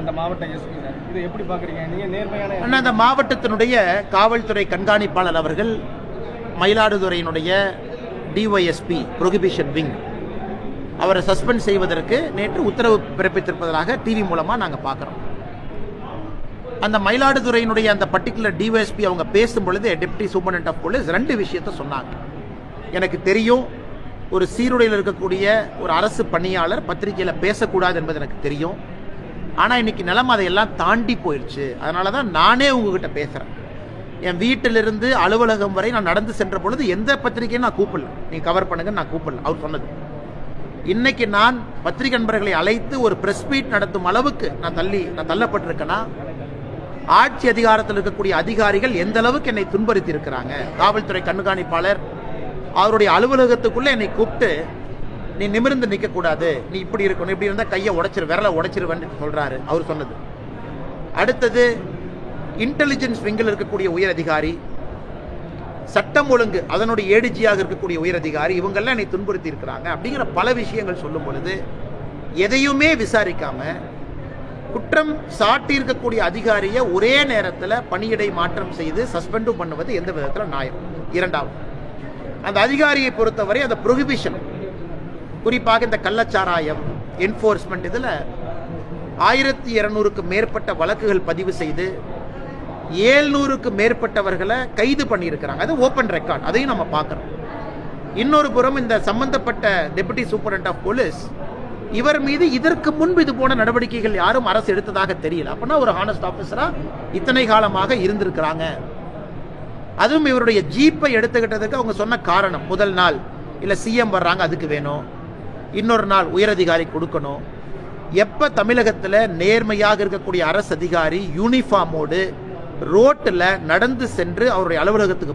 அந்த மாவட்ட SP sir. இது எப்படி பார்க்குறீங்க? நீங்கள் நேர்மையான அண்ணா அந்த மாவட்டத்தினுடைய காவல்துறை கண்காணிப்பாளர் அவர்கள் மயிலாடுதுறையினுடைய டிஒய்எஸ்பி ப்ரொஹிபிஷன் விங் அவரை சஸ்பெண்ட் செய்வதற்கு நேற்று உத்தரவு பிறப்பித்திருப்பதாக டிவி மூலமாக நாங்கள் பார்க்குறோம். அந்த மயிலாடுதுறையினுடைய அந்த பர்டிகுலர் டிஒஎஸ்பி அவங்க பேசும் பொழுது டெப்டி சூப்பரண்ட் ஆஃப் போலீஸ் ரெண்டு விஷயத்த சொன்னாங்க. எனக்கு தெரியும் ஒரு சீருடையில் இருக்கக்கூடிய ஒரு அரசு பணியாளர் பத்திரிகையில் பேசக்கூடாது என்பது எனக்கு தெரியும். ஆனால் இன்னைக்கு நிலம் அதையெல்லாம் தாண்டி போயிடுச்சு அதனால தான் நானே உங்ககிட்ட பேசுகிறேன் என் வீட்டிலிருந்து அலுவலகம் வரை நான் நடந்து சென்ற பொழுது எந்த பத்திரிகையும் நான் கூப்பிடல. நீ கவர் பண்ணுங்க நான் கூப்பிடல. அவர் சொன்னது. இன்னைக்கு நான் பத்திரிகை நண்பர்களை அழைத்து ஒரு ப்ரெஸ் மீட் நடத்தும் அளவுக்கு நான் தள்ளி நான் தள்ளப்பட்டிருக்கேன்னா ஆட்சி அதிகாரத்தில் இருக்கக்கூடிய அதிகாரிகள் எந்த அளவுக்கு என்னை துன்புறுத்தி இருக்கிறாங்க காவல்துறை கண்காணிப்பாளர் அவருடைய அலுவலகத்துக்குள்ளே என்னை கூப்பிட்டு நீ நிமிர்ந்து நிற்க கூடாது நீ இப்படி இருக்கணும். இப்படி இருந்தா கையை உடைச்சிரு விரலை உடைச்சிருவேன்னு சொல்றாரு. அவர் சொன்னது. அடுத்தது இன்டெலிஜென்ஸ் விங்கில் இருக்கக்கூடிய உயர் அதிகாரி சட்டம் ஒழுங்கு அதனுடைய ஏடிஜியாக இருக்கக்கூடிய உயர் அதிகாரி இவங்கெல்லாம் என்னை துன்புறுத்தி இருக்கிறாங்க அப்படிங்கிற பல விஷயங்கள் சொல்லும் பொழுது எதையுமே விசாரிக்காம குற்றம் சாட்டி இருக்கக்கூடிய அதிகாரியை ஒரே நேரத்தில் பணியிடை மாற்றம் செய்து சஸ்பெண்டும் பண்ணுவது எந்த விதத்தில் நியாயம்? இரண்டாவது அந்த அதிகாரியை பொறுத்தவரை அந்த ப்ரொஹிபிஷன் குறிப்பாக இந்த கள்ளச்சாராயம் என்ஃபோர்ஸ்மெண்ட் இதில் ஆயிரத்தி இரநூறுக்கு மேற்பட்ட வழக்குகள் பதிவு செய்து ஏழ்நூறுக்கு மேற்பட்டவர்களை கைது பண்ணியிருக்கிறாங்க. அது ஓப்பன் ரெக்கார்ட் அதையும் நம்ம பார்க்குறோம். இன்னொரு புறம் இந்த சம்பந்தப்பட்ட டெபுட்டி சூப்பரண்ட் ஆஃப் போலீஸ் இவர் மீது இதற்கு முன்பு இது போன நடவடிக்கைகள் யாரும் அரசு எடுத்ததாக தெரியல. அப்படின்னா ஒரு ஹானஸ்ட் ஆஃபீஸரா இத்தனை காலமாக இருந்திருக்கிறாங்க. அதுவும் இவருடைய ஜீப்பை எடுத்துக்கிட்டதுக்கு அவங்க சொன்ன காரணம் முதல் நாள். இல்லை சிஎம் வர்றாங்க அதுக்கு வேணும். இன்னொரு நாள் உயரதிகாரி கொடுக்கணும். எப்போ தமிழகத்தில் நேர்மையாக இருக்கக்கூடிய அரசு அதிகாரி யூனிஃபார்மோடு ரோட்டில் நடந்து சென்று அவருடைய அலுவலகத்துக்கு